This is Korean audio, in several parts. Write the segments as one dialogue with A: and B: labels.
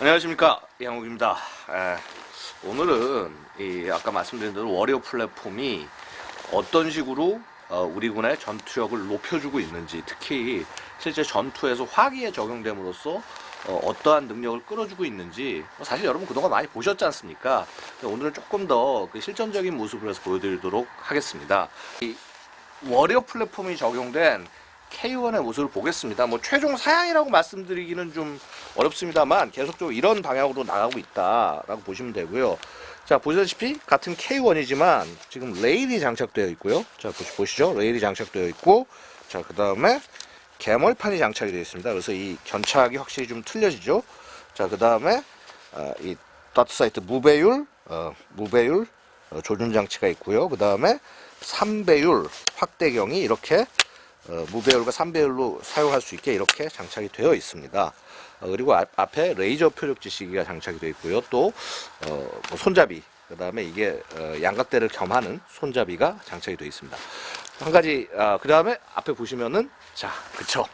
A: 안녕하십니까 양욱입니다. 에, 오늘은 이 아까 말씀드린 대로 워리어 플랫폼이 어떤 식으로 어, 우리 군의 전투력을 높여주고 있는지 특히 실제 전투에서 화기에 적용됨으로써 어, 떠한 능력을 끌어주고 있는지 뭐 사실 여러분 그동안 많이 보셨지 않습니까? 오늘은 조금 더 그 실전적인 모습을 해서 보여드리도록 하겠습니다. 이 워리어 플랫폼이 적용된 K1의 모습을 보겠습니다. 뭐 최종 사양이라고 말씀드리기는 좀 어렵습니다만 계속적으로 이런 방향으로 나가고 있다라고 보시면 되고요. 자 보시다시피 같은 K1이지만 지금 레일이 장착되어 있고요. 자 보시, 보시죠. 레일이 장착되어 있고 자 그 다음에 개멀판이 장착이 되어 있습니다. 그래서 이 견착이 확실히 좀 틀려지죠. 자 그 다음에 어, 이 더트 사이트 무배율 어, 무배율 어, 조준 장치가 있고요. 그 다음에 3배율 확대경이 이렇게 어, 무배율과 3배율로 사용할 수 있게 이렇게 장착이 되어 있습니다. 어, 그리고 앞, 앞에 레이저 표적지 시기가 장착이 되어 있고요. 또 어, 뭐 손잡이, 그 다음에 이게 어, 양각대를 겸하는 손잡이가 장착이 되어 있습니다. 한 가지, 아, 그 다음에 앞에 보시면은 자, 그쵸.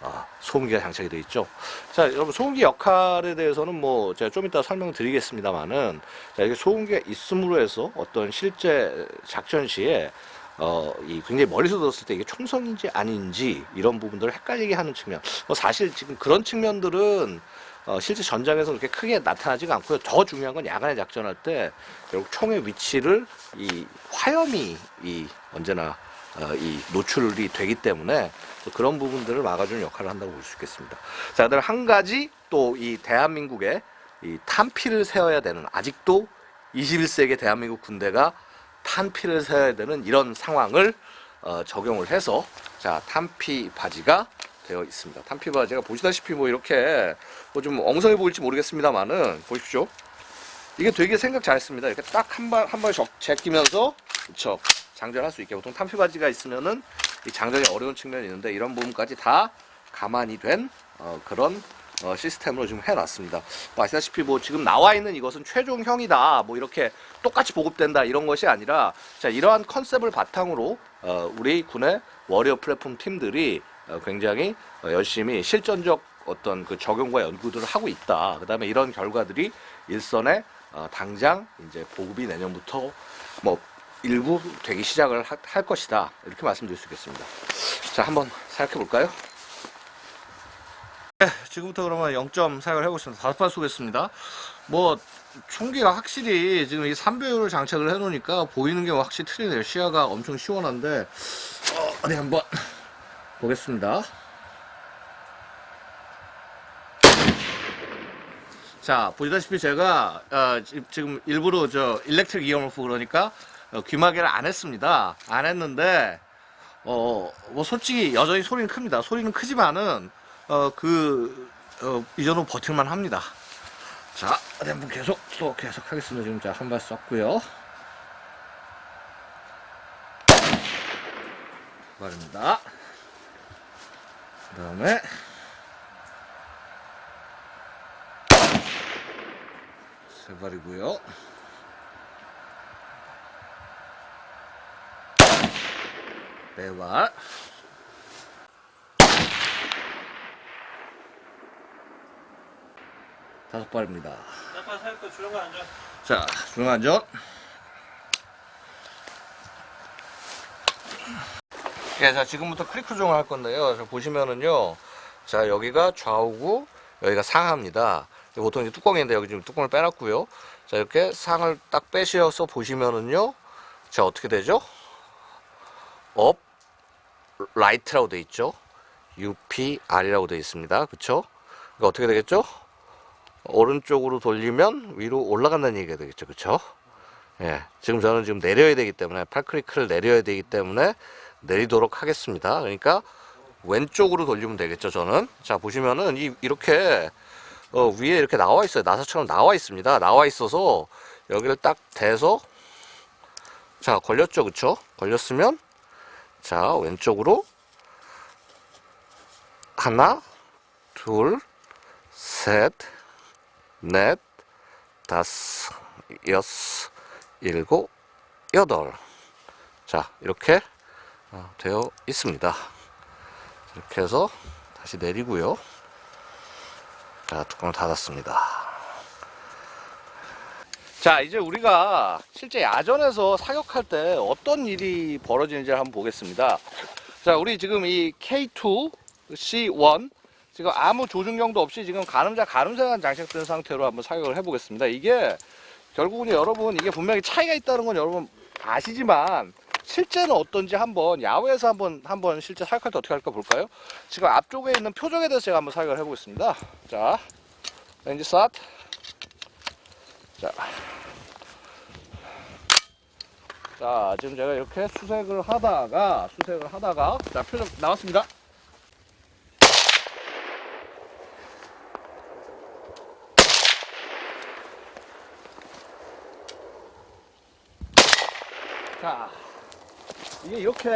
A: 아, 소음기가 장착이 되어 있죠. 자, 여러분 소음기 역할에 대해서는 뭐 제가 좀 이따 설명드리겠습니다만은 자, 이게 소음기가 있음으로 해서 어떤 실제 작전 시에 어, 이 굉장히 멀리서 들었을 때 이게 총성인지 아닌지 이런 부분들을 헷갈리게 하는 측면. 뭐 사실 지금 그런 측면들은 어, 실제 전장에서 그렇게 크게 나타나지가 않고요. 더 중요한 건 야간에 작전할 때 결국 총의 위치를 이 화염이 이 언제나 어, 이 노출이 되기 때문에 또 그런 부분들을 막아주는 역할을 한다고 볼 수 있겠습니다. 자, 그다음 한 가지 또 이 대한민국의 이 탄피를 세워야 되는 아직도 21세기 대한민국 군대가 탄피를 세워야 되는 이런 상황을 어, 적용을 해서 자 탄피 바지가 되어 있습니다. 탄피 바지가 보시다시피 뭐 이렇게 뭐 좀 엉성해 보일지 모르겠습니다만은 보십시오. 이게 되게 생각 잘했습니다. 이렇게 딱 한 발 한발 제끼면서 그쵸 장전할 수 있게 보통 탄피 바지가 있으면은 이 장전이 어려운 측면이 있는데 이런 부분까지 다 가만히 된 어, 그런 어, 시스템으로 지금 해놨습니다. 뭐 아시다시피 뭐 지금 나와 있는 이것은 최종형이다. 뭐 이렇게 똑같이 보급된다 이런 것이 아니라 자 이러한 컨셉을 바탕으로 어, 우리 군의 워리어 플랫폼 팀들이 어, 굉장히 어, 열심히 실전적 어떤 그 적용과 연구들을 하고 있다. 그다음에 이런 결과들이 일선에 어, 당장 이제 보급이 내년부터 뭐 일부 되기 시작을 하- 할 것이다. 이렇게 말씀드릴 수 있겠습니다. 자 한번 생각해 볼까요? 네, 지금부터 그러면 0점 사용을 해보겠습니다. 다섯 발 쏘겠습니다. 뭐, 총기가 확실히 지금 이 3배율을 장착을 해놓으니까 보이는 게 확실히 틀리네요. 시야가 엄청 시원한데, 어, 어디 한번 보겠습니다. 자, 보시다시피 제가, 어, 지- 지금 일부러 저, 일렉트릭 이어머프 그러니까, 어, 귀마개를 안 했습니다. 안 했는데, 어, 뭐 솔직히 여전히 소리는 큽니다. 소리는 크지만은, 어, 그, 어, 이전으로 버틸만 합니다. 자, 어디 한번 계속, 또 계속 하겠습니다. 지금 자, 한 발 쐈고요 말입니다. 그 다음에, 세 발이고요 네 발. 다섯 발입니다.
B: 약간 살거 주렁 앉아.
A: 자, 중앙 안전. 예, 자, 지금부터 크리크 조정을 할 건데요. 자, 보시면은요. 자, 여기가 좌우고, 여기가 상하입니다. 보통 이제 뚜껑인데, 여기 지금 뚜껑을 빼놨고요. 자, 이렇게 상을 딱 빼셔서 보시면은요. 자, 어떻게 되죠? 업, 라이트라고 돼 있죠. UPR이라고 돼 있습니다. 그쵸? 그러니까 어떻게 되겠죠? 오른쪽으로 돌리면 위로 올라간다는 얘기가 되겠죠. 그쵸? 예. 지금 저는 지금 내려야 되기 때문에, 팔크리크를 내려야 되기 때문에 내리도록 하겠습니다. 그러니까 왼쪽으로 돌리면 되겠죠. 저는. 자, 보시면은 이, 이렇게, 어, 위에 이렇게 나와 있어요. 나사처럼 나와 있습니다. 나와 있어서 여기를 딱 대서 자, 걸렸죠. 그쵸? 걸렸으면 자, 왼쪽으로 하나, 둘, 셋, 넷, 다섯, 여섯, 일곱, 여덟. 자, 이렇게 어, 되어 있습니다. 이렇게 해서 다시 내리고요. 자, 뚜껑을 닫았습니다. 자, 이제 우리가 실제 야전에서 사격할 때 어떤 일이 벌어지는지 한번 보겠습니다. 자, 우리 지금 이 K2 C1 지금 아무 조준경도 없이 지금 가늠자 가늠쇠만 장착된 상태로 한번 사격을 해보겠습니다. 이게 결국은 여러분 이게 분명히 차이가 있다는 건 여러분 아시지만 실제는 어떤지 한번 야외에서 한번 한번 실제 사격할 때 어떻게 할까 볼까요? 지금 앞쪽에 있는 표적에 대해서 제가 한번 사격을 해보겠습니다. 자, 렌지 샷. 자, 자 지금 제가 이렇게 수색을 하다가 수색을 하다가 자 표적 나왔습니다. 자, 이게 이렇게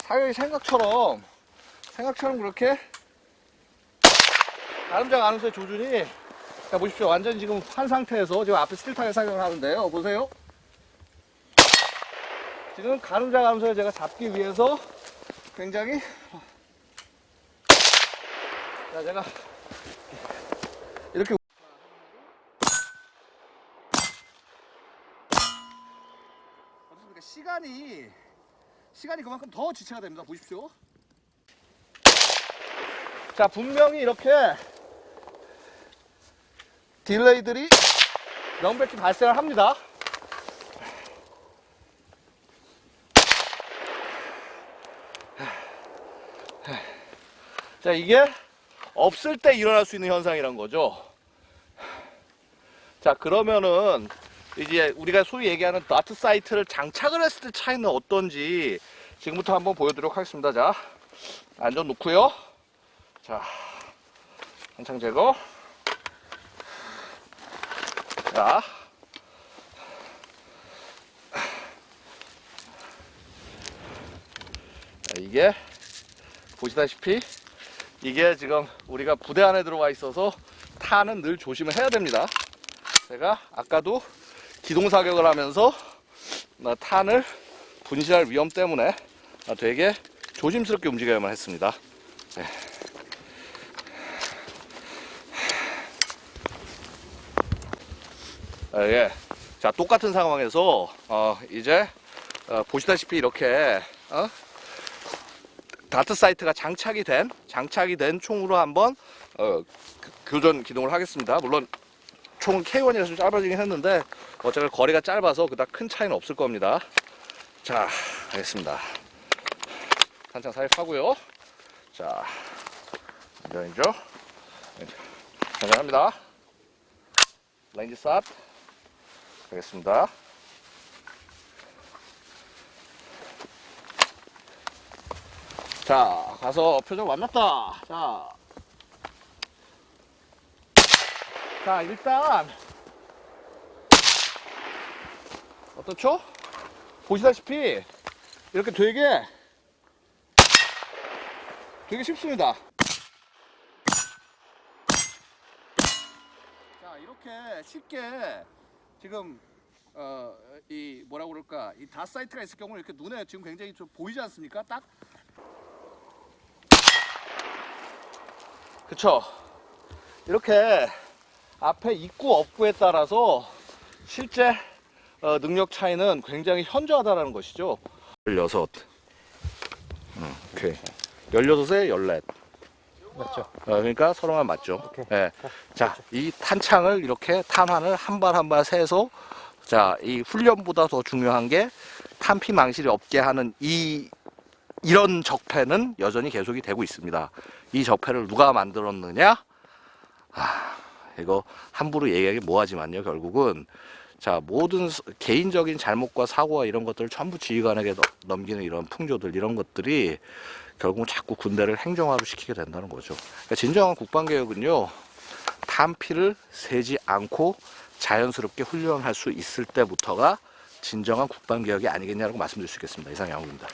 A: 사격이 생각처럼 생각처럼 그렇게 가름장 가는새 조준이 자 보십시오. 완전 지금 한 상태에서 지금 앞에 스틸타게 사격을 하는데요. 보세요. 지금 가름장 가는새를 제가 잡기 위해서 굉장히 자 제가 이렇게 어떻습니까 시간이 시간이 그만큼 더 지체가 됩니다. 보십시오. 자 분명히 이렇게 딜레이들이 명백히 발생을 합니다. 자 이게 없을 때 일어날 수 있는 현상이란 거죠. 자 그러면은 이제 우리가 소위 얘기하는 다트 사이트를 장착을 했을 때 차이는 어떤지 지금부터 한번 보여드리도록 하겠습니다. 자 안전 놓고요. 자 한창 제거. 자. 자, 이게 보시다시피 이게 지금 우리가 부대 안에 들어와 있어서 탄은 늘 조심을 해야 됩니다. 제가 아까도 기동 사격을 하면서 나 탄을 분실할 위험 때문에 나 되게 조심스럽게 움직여야만 했습니다. 네. 아, 예. 자, 똑같은 상황에서, 어, 이제, 어, 보시다시피 이렇게, 어? 다트 사이트가 장착이 된, 장착이 된 총으로 한번, 어, 그- 교전 기동을 하겠습니다. 물론, 총은 K1이라서 좀 짧아지긴 했는데, 어차피 거리가 짧아서 그닥 큰 차이는 없을 겁니다. 자, 알겠습니다. 한창 사격하고요. 자, 안전이죠? 안전합니다. 레인지 쌉. 가겠습니다. 자, 가서 표정 만났다. 자. 자, 일단. 어떻죠? 보시다시피, 이렇게 되게, 되게 쉽습니다. 자, 이렇게 쉽게 지금 어, 이 뭐라고 그럴까 이닷 사이트가 있을 경우 이렇게 눈에 지금 굉장히 좀 보이지 않습니까? 딱 그쵸 이렇게 앞에 입구 없구에 따라서 실제 어, 능력 차이는 굉장히 현저하다는 것이죠 16 음, 오케이 16에 14
B: 맞죠?
A: 어, 그러니까 서로만 맞죠.
B: 오케이.
A: 예. 자, 이 탄창을 이렇게 탄환을 한 발 한 발 세서 자, 이 훈련보다 더 중요한 게 탄피 망실이 없게 하는 이 이런 적폐는 여전히 계속이 되고 있습니다. 이 적폐를 누가 만들었느냐? 아, 이거 함부로 얘기하기 뭐하지만요. 결국은 자 모든 스- 개인적인 잘못과 사고와 이런 것들을 전부 지휘관에게 넘- 넘기는 이런 풍조들 이런 것들이 결국은 자꾸 군대를 행정화로 시키게 된다는 거죠. 그러니까 진정한 국방개혁은요, 탄피를 세지 않고 자연스럽게 훈련할 수 있을 때부터가 진정한 국방개혁이 아니겠냐라고 말씀드릴 수 있겠습니다. 이상 양호입니다.